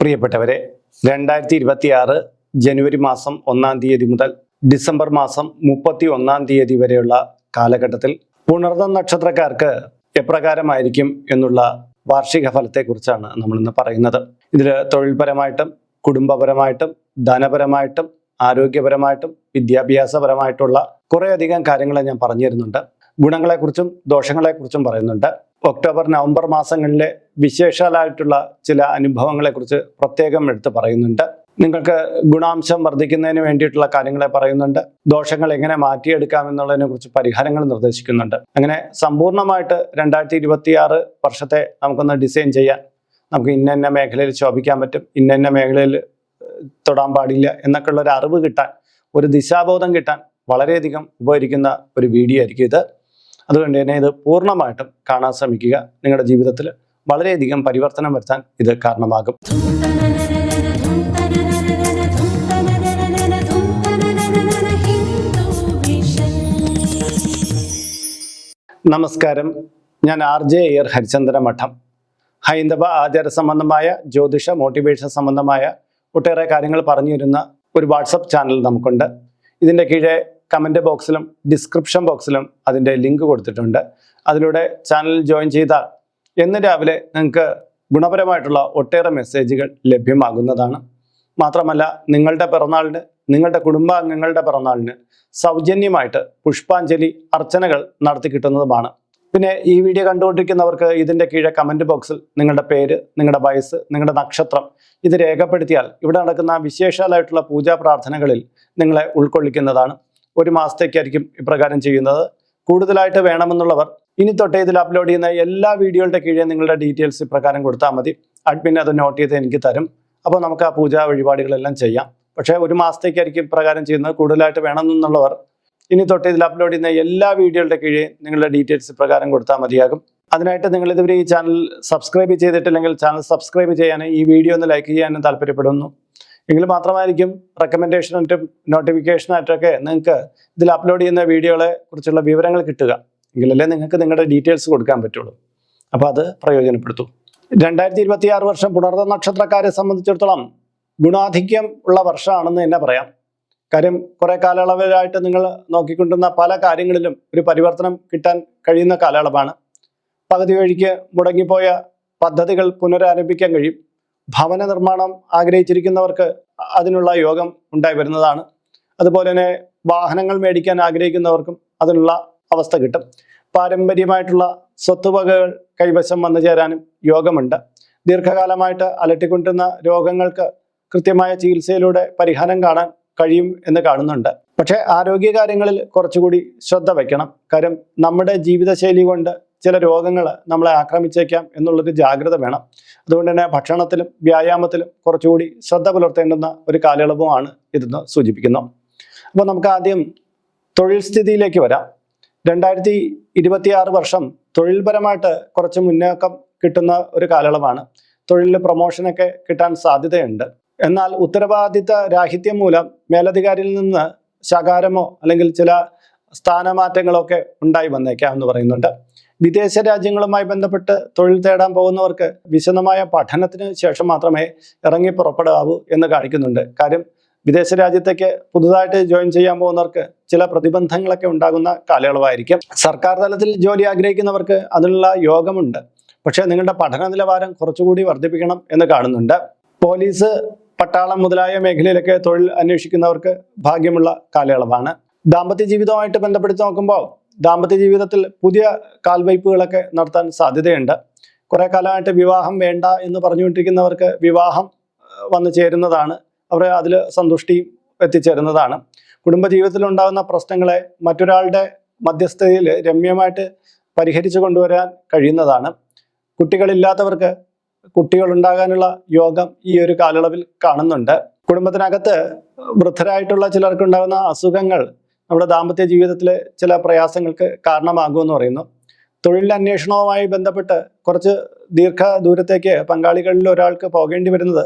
പ്രിയപ്പെട്ടവരെ രണ്ടായിരത്തി ഇരുപത്തി ആറ് ജനുവരി മാസം ഒന്നാം തീയതി മുതൽ ഡിസംബർ മാസം മുപ്പത്തി ഒന്നാം തീയതി വരെയുള്ള കാലഘട്ടത്തിൽ പുണർന്ന നക്ഷത്രക്കാർക്ക് എപ്രകാരമായിരിക്കും എന്നുള്ള വാർഷിക ഫലത്തെക്കുറിച്ചാണ് നമ്മൾ ഇന്ന് പറയുന്നത്. ഇതിൽ തൊഴിൽപരമായിട്ടും കുടുംബപരമായിട്ടും ധനപരമായിട്ടും ആരോഗ്യപരമായിട്ടും വിദ്യാഭ്യാസപരമായിട്ടുള്ള കുറേയധികം കാര്യങ്ങൾ ഞാൻ പറഞ്ഞു തരുന്നുണ്ട് ഗുണങ്ങളെക്കുറിച്ചും ദോഷങ്ങളെക്കുറിച്ചും പറയുന്നുണ്ട്. ഒക്ടോബർ നവംബർ മാസങ്ങളിലെ വിശേഷാലായിട്ടുള്ള ചില അനുഭവങ്ങളെക്കുറിച്ച് പ്രത്യേകം എടുത്ത് പറയുന്നുണ്ട്. നിങ്ങൾക്ക് ഗുണാംശം വർദ്ധിക്കുന്നതിന് വേണ്ടിയിട്ടുള്ള കാര്യങ്ങളെ പറയുന്നുണ്ട്. ദോഷങ്ങൾ എങ്ങനെ മാറ്റിയെടുക്കാം എന്നുള്ളതിനെ കുറിച്ച് പരിഹാരങ്ങൾ നിർദ്ദേശിക്കുന്നുണ്ട്. അങ്ങനെ സമ്പൂർണമായിട്ട് രണ്ടായിരത്തി ഇരുപത്തിയാറ് വർഷത്തെ നമുക്കൊന്ന് ഡിസൈൻ ചെയ്യാൻ നമുക്ക് ഇന്ന ഇന്ന മേഖലയിൽ ശോഭിക്കാൻ പറ്റും. ഇന്ന ഇന്ന മേഖലയിൽ തൊടാൻ പാടില്ല എന്നൊക്കെയുള്ള ഒരു അറിവ് കിട്ടാൻ ഒരു ദിശാബോധം കിട്ടാൻ വളരെയധികം ഉപകരിക്കുന്ന ഒരു വീഡിയോ ആയിരിക്കും ഇത്. അതുകൊണ്ട് തന്നെ ഇത് പൂർണമായിട്ടും കാണാൻ ശ്രമിക്കുക. നിങ്ങളുടെ ജീവിതത്തിൽ വളരെയധികം പരിവർത്തനം വരുത്താൻ ഇത് കാരണമാകും. നമസ്കാരം. ഞാൻ ആർ ജെ എയർ ഹരിചന്ദ്ര മഠം. ഹൈന്ദവ ആചാര സംബന്ധമായ ജ്യോതിഷ മോട്ടിവേഷൻ സംബന്ധമായ ഒട്ടേറെ കാര്യങ്ങൾ പറഞ്ഞു തരുന്ന ഒരു വാട്സപ്പ് ചാനൽ നമുക്കുണ്ട്. ഇതിന്റെ കീഴെ കമന്റ് ബോക്സിലും ഡിസ്ക്രിപ്ഷൻ ബോക്സിലും അതിന്റെ ലിങ്ക് കൊടുത്തിട്ടുണ്ട്. അതിലൂടെ ചാനൽ ജോയിൻ ചെയ്താൽ എന്ന് രാവിലെ നിങ്ങൾക്ക് ഗുണപരമായിട്ടുള്ള ഒട്ടേറെ മെസ്സേജുകൾ ലഭ്യമാകുന്നതാണ്. മാത്രമല്ല നിങ്ങളുടെ പിറന്നാളിന് നിങ്ങളുടെ കുടുംബാംഗങ്ങളുടെ പിറന്നാളിന് സൗജന്യമായിട്ട് പുഷ്പാഞ്ജലി അർച്ചനകൾ നടത്തി കിട്ടുന്നതുമാണ്. പിന്നെ ഈ വീഡിയോ കണ്ടുകൊണ്ടിരിക്കുന്നവർക്ക് ഇതിന്റെ കീഴെ കമന്റ് ബോക്സിൽ നിങ്ങളുടെ പേര് നിങ്ങളുടെ വയസ്സ് നിങ്ങളുടെ നക്ഷത്രം ഇത് രേഖപ്പെടുത്തിയാൽ ഇവിടെ നടക്കുന്ന വിശേഷാലായിട്ടുള്ള പൂജാ പ്രാർത്ഥനകളിൽ നിങ്ങളെ ഉൾക്കൊള്ളിക്കുന്നതാണ്. ഒരു മാസത്തേക്കായിരിക്കും ഇപ്രകാരം ചെയ്യുന്നത്. കൂടുതലായിട്ട് വേണമെന്നുള്ളവർ ഇനി തൊട്ടേ ഇതിൽ അപ്ലോഡ് ചെയ്യുന്ന എല്ലാ വീഡിയോകളുടെ കീഴേ നിങ്ങളുടെ ഡീറ്റെയിൽസ് ഇപ്രകാരം കൊടുത്താൽ മതി. അഡ്മിൻ അത് നോട്ട് ചെയ്ത് എനിക്ക് തരും. അപ്പോൾ നമുക്ക് ആ പൂജാ വഴിപാടുകളെല്ലാം ചെയ്യാം. പക്ഷേ ഒരു മാസത്തേക്കായിരിക്കും ഇപ്രകാരം ചെയ്യുന്നത്. കൂടുതലായിട്ട് വേണമെന്നുള്ളവർ ഇനി തൊട്ട് ഇതിൽ അപ്ലോഡ് ചെയ്യുന്ന എല്ലാ വീഡിയോകളുടെ കീഴേ നിങ്ങളുടെ ഡീറ്റെയിൽസ് ഇപ്രകാരം കൊടുത്താൽ മതിയാകും. അതിനായിട്ട് നിങ്ങൾ ഇതുവരെ ഈ ചാനൽ സബ്സ്ക്രൈബ് ചെയ്തിട്ടില്ലെങ്കിൽ ചാനൽ സബ്സ്ക്രൈബ് ചെയ്യാനും ഈ വീഡിയോ ഒന്ന് ലൈക്ക് ചെയ്യാനും താല്പര്യപ്പെടുന്നു. എങ്കിൽ മാത്രമായിരിക്കും റെക്കമെൻഡേഷനായിട്ടും നോട്ടിഫിക്കേഷനായിട്ടൊക്കെ നിങ്ങൾക്ക് ഇതിൽ അപ്ലോഡ് ചെയ്യുന്ന വീഡിയോകളെ കുറിച്ചുള്ള വിവരങ്ങൾ കിട്ടുക. എങ്കിലല്ലേ നിങ്ങൾക്ക് നിങ്ങളുടെ ഡീറ്റെയിൽസ് കൊടുക്കാൻ പറ്റുള്ളൂ. അപ്പോൾ അത് പ്രയോജനപ്പെടുത്തൂ. രണ്ടായിരത്തി ഇരുപത്തി ആറ് വർഷം പുണർന്ന നക്ഷത്രക്കാരെ സംബന്ധിച്ചിടത്തോളം ഗുണാധിക്യം ഉള്ള വർഷമാണെന്ന് തന്നെ പറയാം. കാര്യം കുറേ കാലയളവിലായിട്ട് നിങ്ങൾ നോക്കിക്കൊണ്ടിരുന്ന പല കാര്യങ്ങളിലും ഒരു പരിവർത്തനം കിട്ടാൻ കഴിയുന്ന കാലയളവാണ്. പകുതി വഴിക്ക് മുടങ്ങിപ്പോയ പദ്ധതികൾ പുനരാരംഭിക്കാൻ കഴിയും. ഭവന നിർമ്മാണം ആഗ്രഹിച്ചിരിക്കുന്നവർക്ക് അതിനുള്ള യോഗം ഉണ്ടായി വരുന്നതാണ്. അതുപോലെ തന്നെ വാഹനങ്ങൾ മേടിക്കാൻ ആഗ്രഹിക്കുന്നവർക്കും അതിനുള്ള അവസ്ഥ കിട്ടും. പാരമ്പര്യമായിട്ടുള്ള സ്വത്തുവകകൾ കൈവശം വന്നു ചേരാനും യോഗമുണ്ട്. ദീർഘകാലമായിട്ട് അലട്ടിക്കൊണ്ടിരുന്ന രോഗങ്ങൾക്ക് കൃത്യമായ ചികിത്സയിലൂടെ പരിഹാരം കാണാൻ കഴിയും എന്ന് കാണുന്നുണ്ട്. പക്ഷേ ആരോഗ്യകാര്യങ്ങളിൽ കുറച്ചുകൂടി ശ്രദ്ധ വയ്ക്കണം. കാര്യം നമ്മുടെ ജീവിതശൈലി കൊണ്ട് ചില രോഗങ്ങൾ നമ്മളെ ആക്രമിച്ചേക്കാം എന്നുള്ളൊരു ജാഗ്രത വേണം. അതുകൊണ്ട് തന്നെ ഭക്ഷണത്തിലും വ്യായാമത്തിലും കുറച്ചുകൂടി ശ്രദ്ധ പുലർത്തേണ്ടുന്ന ഒരു കാലയളവുമാണ് ഇതെന്ന് സൂചിപ്പിക്കുന്നു. അപ്പോൾ നമുക്ക് ആദ്യം തൊഴിൽ സ്ഥിതിയിലേക്ക് വരാം. രണ്ടായിരത്തി ഇരുപത്തിയാറ് വർഷം തൊഴിൽപരമായിട്ട് കുറച്ച് മുന്നേക്കം കിട്ടുന്ന ഒരു കാലയളവാണ്. തൊഴിലിൽ പ്രൊമോഷനൊക്കെ കിട്ടാൻ സാധ്യതയുണ്ട്. എന്നാൽ ഉത്തരവാദിത്ത രാഹിത്യം മൂലം മേലധികാരിയിൽ നിന്ന് ശകാരമോ അല്ലെങ്കിൽ ചില സ്ഥാനമാറ്റങ്ങളോ ഒക്കെ ഉണ്ടായി വന്നേക്കാം എന്ന് പറയുന്നുണ്ട്. വിദേശ രാജ്യങ്ങളുമായി ബന്ധപ്പെട്ട് തൊഴിൽ തേടാൻ പോകുന്നവർക്ക് വിശദമായ പഠനത്തിന് ശേഷം മാത്രമേ ഇറങ്ങി പുറപ്പെടാവൂ എന്ന് കാണിക്കുന്നുണ്ട്. കാര്യം വിദേശ രാജ്യത്തേക്ക് പുതുതായിട്ട് ജോയിൻ ചെയ്യാൻ പോകുന്നവർക്ക് ചില പ്രതിബന്ധങ്ങളൊക്കെ ഉണ്ടാകുന്ന കാലയളവായിരിക്കും. സർക്കാർ തലത്തിൽ ജോലി ആഗ്രഹിക്കുന്നവർക്ക് അതിനുള്ള യോഗമുണ്ട്. പക്ഷേ നിങ്ങളുടെ പഠന നിലവാരം കുറച്ചുകൂടി വർദ്ധിപ്പിക്കണം എന്ന് കാണുന്നുണ്ട്. പോലീസ് പട്ടാളം മുതലായ മേഖലയിലൊക്കെ തൊഴിൽ അന്വേഷിക്കുന്നവർക്ക് ഭാഗ്യമുള്ള കാലയളവാണ്. ദാമ്പത്യ ജീവിതവുമായിട്ട് ബന്ധപ്പെടുത്തി നോക്കുമ്പോൾ ദാമ്പത്യ ജീവിതത്തിൽ പുതിയ കാൽവയ്പ്പുകളൊക്കെ നടത്താൻ സാധ്യതയുണ്ട്. കുറെ കാലമായിട്ട് വിവാഹം വേണ്ട എന്ന് പറഞ്ഞുകൊണ്ടിരിക്കുന്നവർക്ക് വിവാഹം വന്നു ചേരുന്നതാണ്. അവർ അതിൽ സന്തുഷ്ടിയും എത്തിച്ചേരുന്നതാണ്. കുടുംബജീവിതത്തിൽ ഉണ്ടാകുന്ന പ്രശ്നങ്ങളെ മറ്റൊരാളുടെ മധ്യസ്ഥതയിൽ രമ്യമായിട്ട് പരിഹരിച്ചു കൊണ്ടുവരാൻ കഴിയുന്നതാണ്. കുട്ടികളില്ലാത്തവർക്ക് കുട്ടികൾ ഉണ്ടാകാനുള്ള യോഗം ഈ ഒരു കാലയളവിൽ കാണുന്നുണ്ട്. കുടുംബത്തിനകത്ത് വൃദ്ധരായിട്ടുള്ള ചിലർക്കുണ്ടാകുന്ന അസുഖങ്ങൾ നമ്മുടെ ദാമ്പത്യ ജീവിതത്തിലെ ചില പ്രയാസങ്ങൾക്ക് കാരണമാകുമെന്ന് പറയുന്നു. തൊഴിൽ അന്വേഷണവുമായി ബന്ധപ്പെട്ട് കുറച്ച് ദീർഘ ദൂരത്തേക്ക് പങ്കാളികളിൽ ഒരാൾക്ക് പോകേണ്ടി വരുന്നത്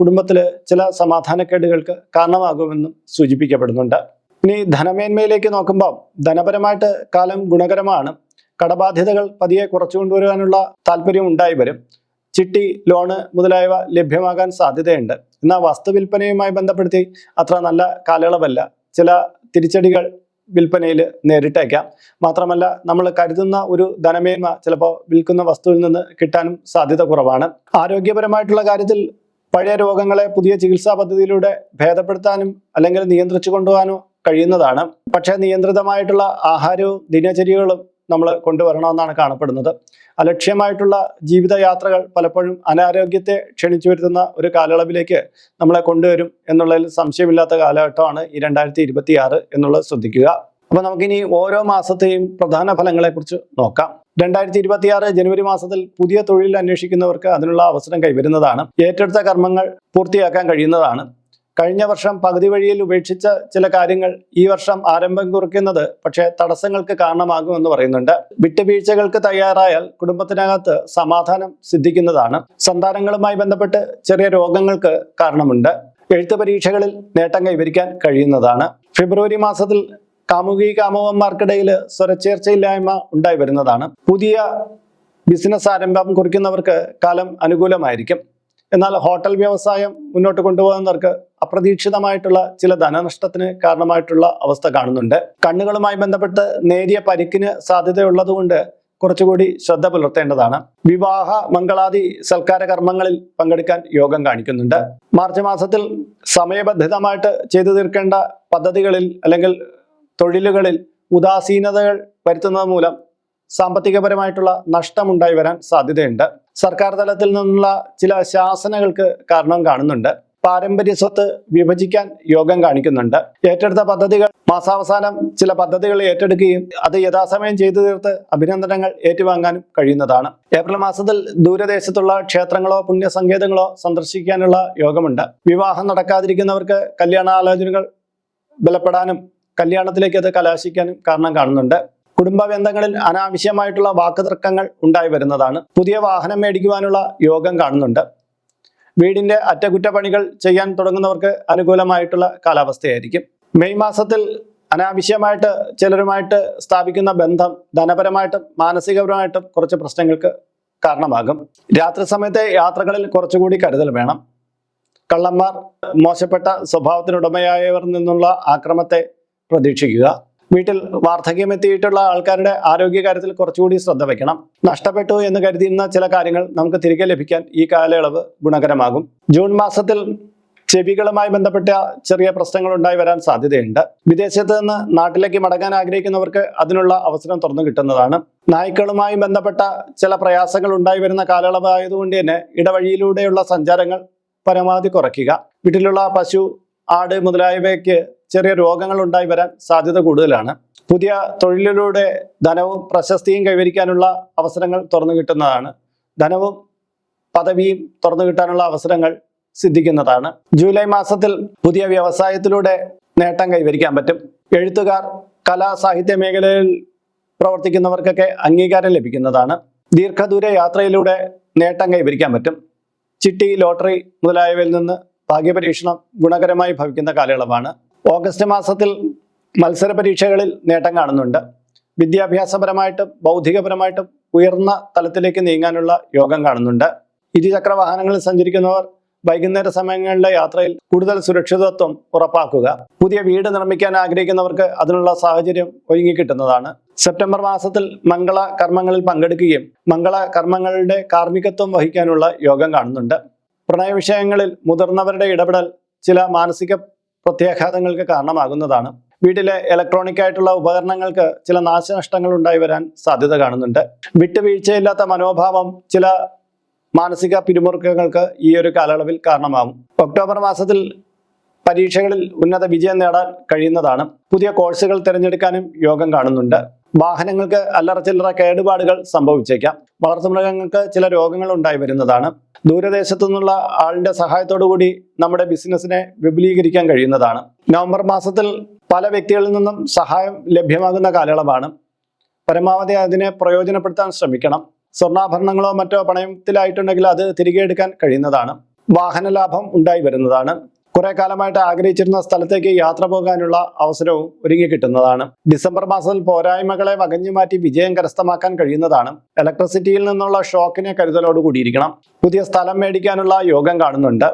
കുടുംബത്തിൽ ചില സമാധാനക്കേടുകൾക്ക് കാരണമാകുമെന്നും സൂചിപ്പിക്കപ്പെടുന്നുണ്ട്. ഇനി ധനമേന്മയിലേക്ക് നോക്കുമ്പോൾ ധനപരമായിട്ട് കാലം ഗുണകരമാണ്. കടബാധ്യതകൾ പതിയെ കുറച്ചു കൊണ്ടുവരാനുള്ള താല്പര്യം ഉണ്ടായി വരും. ചിട്ടി ലോണ് മുതലായവ ലഭ്യമാകാൻ സാധ്യതയുണ്ട്. എന്നാൽ വസ്തു വിൽപ്പനയുമായി ബന്ധപ്പെടുത്തി അത്ര നല്ല കാലയളവല്ല. ചില തിരിച്ചടികൾ വിൽപ്പനയിൽ നേരിട്ടേക്കാം. മാത്രമല്ല നമ്മൾ കരുതുന്ന ഒരു ധനമേന്മ ചിലപ്പോൾ വിൽക്കുന്ന വസ്തുവിൽ നിന്ന് കിട്ടാനും സാധ്യത കുറവാണ്. ആരോഗ്യപരമായിട്ടുള്ള കാര്യത്തിൽ പഴയ രോഗങ്ങളെ പുതിയ ചികിത്സാ പദ്ധതിയിലൂടെ ഭേദപ്പെടുത്താനും അല്ലെങ്കിൽ നിയന്ത്രിച്ചു കൊണ്ടുപോകാനോ കഴിയുന്നതാണ്. പക്ഷേ നിയന്ത്രിതമായിട്ടുള്ള ആഹാരവും ദിനചര്യകളും നമ്മൾ കൊണ്ടുവരണമെന്നാണ് കാണപ്പെടുന്നത്. അലക്ഷ്യമായിട്ടുള്ള ജീവിതയാത്രകൾ പലപ്പോഴും അനാരോഗ്യത്തെ ക്ഷണിച്ചു വരുത്തുന്ന ഒരു കാലയളവിലേക്ക് നമ്മളെ കൊണ്ടുവരും എന്നുള്ളതിൽ സംശയമില്ലാത്ത കാലഘട്ടമാണ് ഈ രണ്ടായിരത്തി ഇരുപത്തി ആറ് എന്നുള്ളത് ശ്രദ്ധിക്കുക. അപ്പൊ നമുക്കിനി ഓരോ മാസത്തെയും പ്രധാന ഫലങ്ങളെ കുറിച്ച് നോക്കാം. രണ്ടായിരത്തി ഇരുപത്തി ആറ് ജനുവരി മാസത്തിൽ പുതിയ തൊഴിൽ അന്വേഷിക്കുന്നവർക്ക് അതിനുള്ള അവസരം കൈവരുന്നതാണ്. ഏറ്റെടുത്ത കർമ്മങ്ങൾ പൂർത്തിയാക്കാൻ കഴിയുന്നതാണ്. കഴിഞ്ഞ വർഷം പകുതി വഴിയിൽ ഉപേക്ഷിച്ച ചില കാര്യങ്ങൾ ഈ വർഷം ആരംഭം കുറിക്കുന്നത് പക്ഷേ തടസ്സങ്ങൾക്ക് കാരണമാകുമെന്ന് പറയുന്നുണ്ട്. വിട്ടുവീഴ്ചകൾക്ക് തയ്യാറായാൽ കുടുംബത്തിനകത്ത് സമാധാനം സിദ്ധിക്കുന്നതാണ്. സന്താനങ്ങളുമായി ബന്ധപ്പെട്ട് ചെറിയ രോഗങ്ങൾക്ക് കാരണമുണ്ട്. എഴുത്ത് പരീക്ഷകളിൽ നേട്ടം കൈവരിക്കാൻ കഴിയുന്നതാണ്. ഫെബ്രുവരി മാസത്തിൽ കാമുകി കാമുകന്മാർക്കിടയിൽ സ്വരച്ചേർച്ചയില്ലായ്മ ഉണ്ടായി വരുന്നതാണ്. പുതിയ ബിസിനസ് ആരംഭം കുറിക്കുന്നവർക്ക് കാലം അനുകൂലമായിരിക്കും. എന്നാൽ ഹോട്ടൽ വ്യവസായം മുന്നോട്ട് കൊണ്ടുപോകുന്നവർക്ക് അപ്രതീക്ഷിതമായിട്ടുള്ള ചില ധനനഷ്ടത്തിന് കാരണമായിട്ടുള്ള അവസ്ഥ കാണുന്നുണ്ട്. കണ്ണുകളുമായി ബന്ധപ്പെട്ട് നേരിയ പരിക്കിന് സാധ്യതയുള്ളതുകൊണ്ട് കുറച്ചുകൂടി ശ്രദ്ധ പുലർത്തേണ്ടതാണ്. വിവാഹ മംഗളാദി സൽക്കാര കർമ്മങ്ങളിൽ പങ്കെടുക്കാൻ യോഗം കാണിക്കുന്നുണ്ട്. മാർച്ച് മാസത്തിൽ സമയബന്ധിതമായിട്ട് ചെയ്തു തീർക്കേണ്ട പദ്ധതികളിൽ അല്ലെങ്കിൽ തൊഴിലുകളിൽ ഉദാസീനതകൾ വരുത്തുന്നത് മൂലം സാമ്പത്തികപരമായിട്ടുള്ള നഷ്ടമുണ്ടായി വരാൻ സാധ്യതയുണ്ട്. സർക്കാർ തലത്തിൽ നിന്നുള്ള ചില ശാസനകൾക്ക് കാരണം കാണുന്നുണ്ട്. പാരമ്പര്യ സ്വത്ത് വിഭജിക്കാൻ യോഗം കാണിക്കുന്നുണ്ട്. ഏറ്റെടുത്ത പദ്ധതികൾ മാസാവസാനം ചില പദ്ധതികൾ ഏറ്റെടുക്കുകയും അത് യഥാസമയം ചെയ്തു തീർത്ത് അഭിനന്ദനങ്ങൾ ഏറ്റുവാങ്ങാനും കഴിയുന്നതാണ്. ഏപ്രിൽ മാസത്തിൽ ദൂരദേശത്തുള്ള ക്ഷേത്രങ്ങളോ പുണ്യസങ്കേതങ്ങളോ സന്ദർശിക്കാനുള്ള യോഗമുണ്ട്. വിവാഹം നടക്കാതിരിക്കുന്നവർക്ക് കല്യാണാലോചനകൾ ബലപ്പെടാനും കല്യാണത്തിലേക്ക് അത് കലാശിക്കാനും കാരണം കാണുന്നുണ്ട്. കുടുംബ ബന്ധങ്ങളിൽ അനാവശ്യമായിട്ടുള്ള വാക്കുതർക്കങ്ങൾ ഉണ്ടായി വരുന്നതാണ്. പുതിയ വാഹനം മേടിക്കുവാനുള്ള യോഗം കാണുന്നുണ്ട്. വീടിന്റെ അറ്റകുറ്റപ്പണികൾ ചെയ്യാൻ തുടങ്ങുന്നവർക്ക് അനുകൂലമായിട്ടുള്ള കാലാവസ്ഥയായിരിക്കും. മെയ് മാസത്തിൽ അനാവശ്യമായിട്ട് ചിലരുമായിട്ട് സ്ഥാപിക്കുന്ന ബന്ധം ധനപരമായിട്ടും മാനസികപരമായിട്ടും കുറച്ച് പ്രശ്നങ്ങൾക്ക് കാരണമാകും. രാത്രി സമയത്തെ യാത്രകളിൽ കുറച്ചുകൂടി കരുതൽ വേണം. കള്ളന്മാർ മോശപ്പെട്ട സ്വഭാവത്തിനുടമയായവർ നിന്നുള്ള ആക്രമത്തെ പ്രതീക്ഷിക്കുക. വീട്ടിൽ വാർദ്ധക്യം എത്തിയിട്ടുള്ള ആൾക്കാരുടെ ആരോഗ്യകാര്യത്തിൽ കുറച്ചുകൂടി ശ്രദ്ധ വയ്ക്കണം നഷ്ടപ്പെട്ടു എന്ന് കരുതിയിരുന്ന ചില കാര്യങ്ങൾ നമുക്ക് തിരികെ ലഭിക്കാൻ ഈ കാലയളവ് ഗുണകരമാകും. ജൂൺ മാസത്തിൽ ചെവികളുമായി ബന്ധപ്പെട്ട ചെറിയ പ്രശ്നങ്ങൾ ഉണ്ടായി വരാൻ സാധ്യതയുണ്ട്. വിദേശത്ത് നിന്ന് നാട്ടിലേക്ക് മടങ്ങാൻ ആഗ്രഹിക്കുന്നവർക്ക് അതിനുള്ള അവസരം തുറന്നു കിട്ടുന്നതാണ്. നായ്ക്കളുമായി ബന്ധപ്പെട്ട ചില പ്രയാസങ്ങൾ ഉണ്ടായി വരുന്ന കാലയളവായതുകൊണ്ട് തന്നെ ഇടവഴിയിലൂടെയുള്ള സഞ്ചാരങ്ങൾ പരമാവധി കുറയ്ക്കുക. വീട്ടിലുള്ള പശു ആട് മുതലായവയ്ക്ക് ചെറിയ രോഗങ്ങൾ ഉണ്ടായി വരാൻ സാധ്യത കൂടുതലാണ്. പുതിയ തൊഴിലിലൂടെ ധനവും പ്രശസ്തിയും കൈവരിക്കാനുള്ള അവസരങ്ങൾ തുറന്നു കിട്ടുന്നതാണ്. ധനവും പദവിയും തുറന്നു കിട്ടാനുള്ള അവസരങ്ങൾ സിദ്ധിക്കുന്നതാണ്. ജൂലൈ മാസത്തിൽ പുതിയ വ്യവസായത്തിലൂടെ നേട്ടം കൈവരിക്കാൻ പറ്റും. എഴുത്തുകാർ കലാ സാഹിത്യ മേഖലയിൽ പ്രവർത്തിക്കുന്നവർക്കൊക്കെ അംഗീകാരം ലഭിക്കുന്നതാണ്. ദീർഘദൂര യാത്രയിലൂടെ നേട്ടം കൈവരിക്കാൻ പറ്റും. ചിട്ടി ലോട്ടറി മുതലായവയിൽ നിന്ന് ഭാഗ്യപരീക്ഷണം ഗുണകരമായി ഭവിക്കുന്ന കാലയളവാണ്. ഓഗസ്റ്റ് മാസത്തിൽ മത്സര പരീക്ഷകളിൽ നേട്ടം കാണുന്നുണ്ട്. വിദ്യാഭ്യാസപരമായിട്ടും ബൗദ്ധികപരമായിട്ടും ഉയർന്ന തലത്തിലേക്ക് നീങ്ങാനുള്ള യോഗം കാണുന്നുണ്ട്. ഇരുചക്ര വാഹനങ്ങളിൽ സഞ്ചരിക്കുന്നവർ വൈകുന്നേര സമയങ്ങളിലെ യാത്രയിൽ കൂടുതൽ സുരക്ഷിതത്വം ഉറപ്പാക്കുക. പുതിയ വീട് നിർമ്മിക്കാൻ ആഗ്രഹിക്കുന്നവർക്ക് അതിനുള്ള സാഹചര്യം ഒരുങ്ങി കിട്ടുന്നതാണ്. സെപ്റ്റംബർ മാസത്തിൽ മംഗള കർമ്മങ്ങളിൽ പങ്കെടുക്കുകയും മംഗള കർമ്മങ്ങളുടെ കാർമ്മികത്വം വഹിക്കാനുള്ള യോഗം കാണുന്നുണ്ട്. പ്രണയ വിഷയങ്ങളിൽ മുതിർന്നവരുടെ ഇടപെടൽ ചില മാനസിക പ്രത്യാഘാതങ്ങൾക്ക് കാരണമാകുന്നതാണ്. വീട്ടിലെ ഇലക്ട്രോണിക് ആയിട്ടുള്ള ഉപകരണങ്ങൾക്ക് ചില നാശനഷ്ടങ്ങൾ ഉണ്ടായി വരാൻ സാധ്യത കാണുന്നുണ്ട്. വിട്ടുവീഴ്ചയില്ലാത്ത മനോഭാവം ചില മാനസിക പിരിമുറുക്കങ്ങൾക്ക് ഈ ഒരു കാലയളവിൽ കാരണമാകും ഒക്ടോബർ മാസത്തിൽ പരീക്ഷകളിൽ ഉന്നത വിജയം നേടാൻ കഴിയുന്നതാണ്. പുതിയ കോഴ്സുകൾ തിരഞ്ഞെടുക്കാനും യോഗം കാണുന്നുണ്ട്. വാഹനങ്ങൾക്ക് അല്ലറ ചില്ലറ കേടുപാടുകൾ സംഭവിച്ചേക്കാം. വളർത്തുമൃഗങ്ങൾക്ക് ചില രോഗങ്ങൾ ഉണ്ടായി വരുന്നതാണ്. ദൂരദേശത്തു നിന്നുള്ള ആളിന്റെ സഹായത്തോടു കൂടി നമ്മുടെ ബിസിനസ്സിനെ വിപുലീകരിക്കാൻ കഴിയുന്നതാണ്. നവംബർ മാസത്തിൽ പല വ്യക്തികളിൽ നിന്നും സഹായം ലഭ്യമാകുന്ന കാലയളവാണ്. പരമാവധി അതിനെ പ്രയോജനപ്പെടുത്താൻ ശ്രമിക്കണം. സ്വർണാഭരണങ്ങളോ മറ്റോ പണയത്തിലായിട്ടുണ്ടെങ്കിൽ അത് തിരികെ എടുക്കാൻ കഴിയുന്നതാണ്. വാഹന ലാഭം ഉണ്ടായി വരുന്നതാണ്. കുറെ കാലമായിട്ട് ആഗ്രഹിച്ചിരുന്ന സ്ഥലത്തേക്ക് യാത്ര പോകാനുള്ള അവസരവും ഒരുങ്ങി കിട്ടുന്നതാണ്. ഡിസംബർ മാസത്തിൽ പോരായ്മകളെ വകഞ്ഞു മാറ്റി വിജയം കരസ്ഥമാക്കാൻ കഴിയുന്നതാണ്. ഇലക്ട്രിസിറ്റിയിൽ നിന്നുള്ള ഷോക്കിനെ കരുതലോട് കൂടിയിരിക്കണം. പുതിയ സ്ഥലം മേടിക്കാനുള്ള യോഗം കാണുന്നുണ്ട്.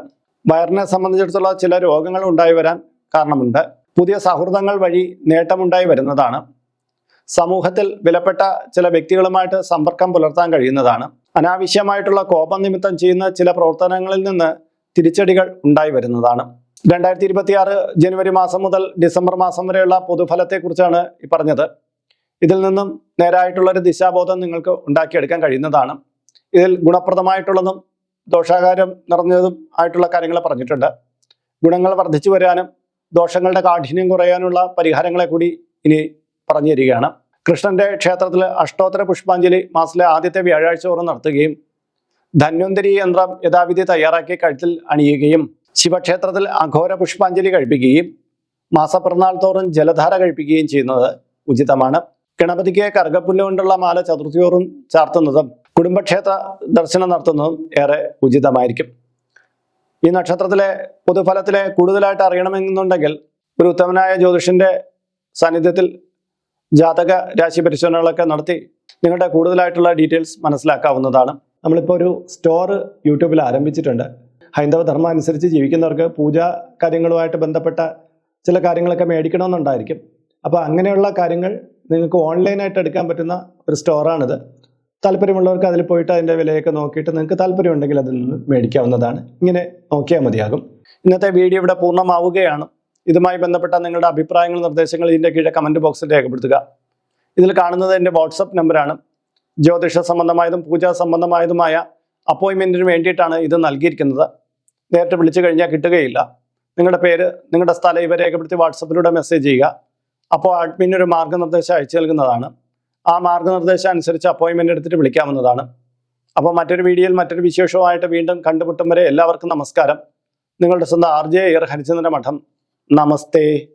വയറിനെ സംബന്ധിച്ചിടത്തോളം ചില രോഗങ്ങൾ ഉണ്ടായി വരാൻ കാരണമുണ്ട്. പുതിയ സൗഹൃദങ്ങൾ വഴി നേട്ടമുണ്ടായി വരുന്നതാണ്. സമൂഹത്തിൽ വിലപ്പെട്ട ചില വ്യക്തികളുമായിട്ട് സമ്പർക്കം പുലർത്താൻ കഴിയുന്നതാണ്. അനാവശ്യമായിട്ടുള്ള കോപം നിമിത്തം ചെയ്യുന്ന ചില പ്രവർത്തനങ്ങളിൽ നിന്ന് തിരിച്ചടികൾ ഉണ്ടായി വരുന്നതാണ്. രണ്ടായിരത്തി ഇരുപത്തിയാറ് ജനുവരി മാസം മുതൽ ഡിസംബർ മാസം വരെയുള്ള പൊതുഫലത്തെക്കുറിച്ചാണ് ഈ പറഞ്ഞത്. ഇതിൽ നിന്നും നേരായിട്ടുള്ളൊരു ദിശാബോധം നിങ്ങൾക്ക് ഉണ്ടാക്കിയെടുക്കാൻ കഴിയുന്നതാണ്. ഇതിൽ ഗുണപ്രദമായിട്ടുള്ളതും ദോഷാകാരം നിറഞ്ഞതും ആയിട്ടുള്ള കാര്യങ്ങൾ പറഞ്ഞിട്ടുണ്ട്. ഗുണങ്ങൾ വർദ്ധിച്ചു വരാനും ദോഷങ്ങളുടെ കാഠിന്യം കുറയാനുള്ള പരിഹാരങ്ങളെ കൂടി ഇനി പറഞ്ഞു തരികയാണ് കൃഷ്ണന്റെ ക്ഷേത്രത്തിൽ അഷ്ടോത്തര പുഷ്പാഞ്ജലി മാസത്തിലെ ആദ്യത്തെ വ്യാഴാഴ്ച തോറും നടത്തുകയും ധന്വന്തരി യന്ത്രം യഥാവിധി തയ്യാറാക്കി കഴുത്തിൽ അണിയുകയും ശിവക്ഷേത്രത്തിൽ അഘോര പുഷ്പാഞ്ജലി കഴിപ്പിക്കുകയും മാസപ്പിറന്നാൾ തോറും ജലധാര കഴിപ്പിക്കുകയും ചെയ്യുന്നത് ഉചിതമാണ്. ഗണപതിക്ക് കറുകപ്പുല്ല് കൊണ്ടുള്ള മാല ചതുർത്ഥിയോറും ചാർത്തുന്നതും കുടുംബക്ഷേത്ര ദർശനം നടത്തുന്നതും ഏറെ ഉചിതമായിരിക്കും. ഈ നക്ഷത്രത്തിലെ പൊതുഫലത്തിലെ കൂടുതലായിട്ട് അറിയണമെന്നുണ്ടെങ്കിൽ ഒരു ഉത്തമനായ ജ്യോതിഷന്റെ സാന്നിധ്യത്തിൽ ജാതക രാശി പരിശോധനകളൊക്കെ നടത്തി നിങ്ങളുടെ കൂടുതലായിട്ടുള്ള ഡീറ്റെയിൽസ് മനസ്സിലാക്കാവുന്നതാണ്. നമ്മളിപ്പോൾ ഒരു സ്റ്റോർ യൂട്യൂബിൽ ആരംഭിച്ചിട്ടുണ്ട്. ഹൈന്ദവ ധർമ്മം അനുസരിച്ച് ജീവിക്കുന്നവർക്ക് പൂജാ കാര്യങ്ങളുമായിട്ട് ബന്ധപ്പെട്ട ചില കാര്യങ്ങളൊക്കെ മേടിക്കണമെന്നുണ്ടായിരിക്കും. അപ്പോൾ അങ്ങനെയുള്ള കാര്യങ്ങൾ നിങ്ങൾക്ക് ഓൺലൈനായിട്ട് എടുക്കാൻ പറ്റുന്ന ഒരു സ്റ്റോറാണിത് താല്പര്യമുള്ളവർക്ക് അതിൽ പോയിട്ട് അതിന്റെ വിലയൊക്കെ നോക്കിയിട്ട് നിങ്ങൾക്ക് താല്പര്യമുണ്ടെങ്കിൽ അതിൽ നിന്ന് മേടിക്കാവുന്നതാണ്. ഇങ്ങനെ നോക്കിയാൽ മതിയാകും. ഇന്നത്തെ വീഡിയോ ഇവിടെ പൂർണമാവുകയാണ്. ഇതുമായി ബന്ധപ്പെട്ട നിങ്ങളുടെ അഭിപ്രായങ്ങളും നിർദ്ദേശങ്ങളും ഇതിന്റെ കീഴെ കമന്റ് ബോക്സിൽ രേഖപ്പെടുത്തുക. ഇതിൽ കാണുന്നത് എന്റെ വാട്സപ്പ് നമ്പറാണ് ജ്യോതിഷ സംബന്ധമായതും പൂജാ സംബന്ധമായതുമായ അപ്പോയിൻമെന്റിന് വേണ്ടിയിട്ടാണ് ഇത് നൽകിയിരിക്കുന്നത്. നേരിട്ട് വിളിച്ചു കഴിഞ്ഞാൽ കിട്ടുകയില്ല. നിങ്ങളുടെ പേര് നിങ്ങളുടെ സ്ഥലം ഇവ രേഖപ്പെടുത്തി വാട്സപ്പിലൂടെ മെസ്സേജ് ചെയ്യുക. അപ്പോൾ അഡ്മിൻ ഒരു മാർഗനിർദ്ദേശം അയച്ചു നൽകുന്നതാണ്. ആ മാർഗനിർദ്ദേശം അനുസരിച്ച് അപ്പോയിൻമെന്റ് എടുത്തിട്ട് വിളിക്കാവുന്നതാണ്. അപ്പോൾ മറ്റൊരു വീഡിയോയിൽ മറ്റൊരു വിശേഷവുമായിട്ട് വീണ്ടും കണ്ടുമുട്ടും വരെ എല്ലാവർക്കും നമസ്കാരം. നിങ്ങളുടെ സ്വന്തം ആർ ജെ എയർ ഹരിചന്ദ്ര മഠം നമസ്തേ.